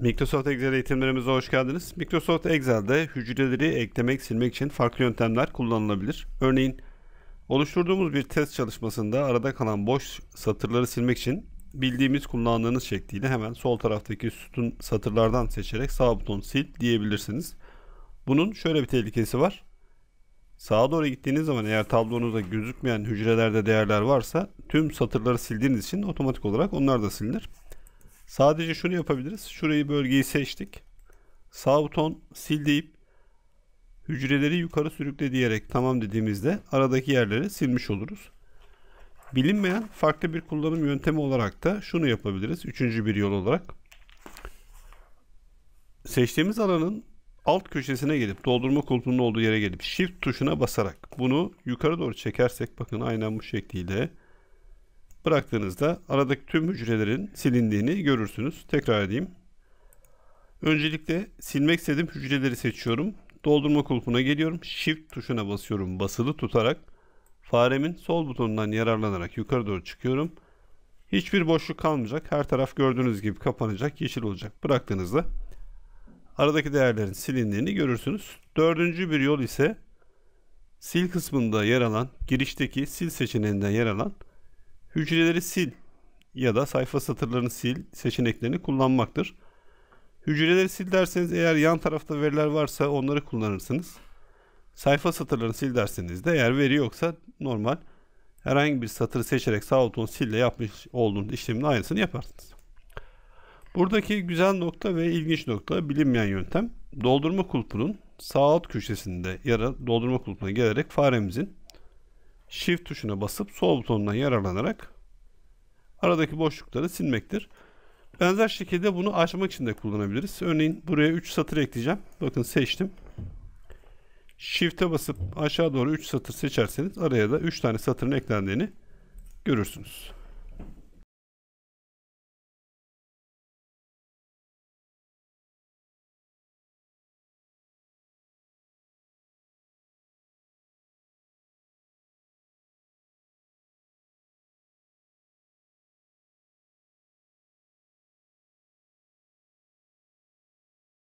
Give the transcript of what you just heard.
Microsoft Excel eğitimlerimize hoş geldiniz. Microsoft Excel'de hücreleri eklemek, silmek için farklı yöntemler kullanılabilir. Örneğin oluşturduğumuz bir test çalışmasında arada kalan boş satırları silmek için bildiğimiz kullandığınız şekliyle hemen sol taraftaki sütun satırlardan seçerek sağ buton sil diyebilirsiniz. Bunun şöyle bir tehlikesi var. Sağa doğru gittiğiniz zaman eğer tablonuzda gözükmeyen hücrelerde değerler varsa tüm satırları sildiğiniz için otomatik olarak onlar da silinir. Sadece şunu yapabiliriz. Şurayı bölgeyi seçtik. Sağ buton sil deyip hücreleri yukarı sürükle diyerek tamam dediğimizde aradaki yerleri silmiş oluruz. Bilinmeyen farklı bir kullanım yöntemi olarak da şunu yapabiliriz. Üçüncü bir yol olarak. Seçtiğimiz alanın alt köşesine gelip doldurma kulpunun olduğu yere gelip shift tuşuna basarak bunu yukarı doğru çekersek bakın aynen bu şekliyle bıraktığınızda aradaki tüm hücrelerin silindiğini görürsünüz. Tekrar edeyim. Öncelikle silmek istediğim hücreleri seçiyorum. Doldurma kulpuna geliyorum. Shift tuşuna basıyorum basılı tutarak faremin sol butonundan yararlanarak yukarı doğru çıkıyorum. Hiçbir boşluk kalmayacak. Her taraf gördüğünüz gibi kapanacak, yeşil olacak. Bıraktığınızda aradaki değerlerin silindiğini görürsünüz. Dördüncü bir yol ise sil kısmında yer alan girişteki sil seçeneğinden yer alan hücreleri sil ya da sayfa satırlarını sil seçeneklerini kullanmaktır. Hücreleri sil derseniz eğer yan tarafta veriler varsa onları kullanırsınız. Sayfa satırlarını sil derseniz de eğer veri yoksa normal herhangi bir satırı seçerek sağ buton sil ile yapmış olduğunuz işlemin aynısını yaparsınız. Buradaki güzel nokta ve ilginç nokta bilinmeyen yöntem doldurma kulpunun sağ alt köşesinde ya doldurma kulpuna gelerek faremizin Shift tuşuna basıp sol butonundan yararlanarak aradaki boşlukları silmektir. Benzer şekilde bunu açmak için de kullanabiliriz. Örneğin buraya 3 satır ekleyeceğim. Bakın seçtim. Shift'e basıp aşağı doğru 3 satır seçerseniz araya da 3 tane satırın eklendiğini görürsünüz.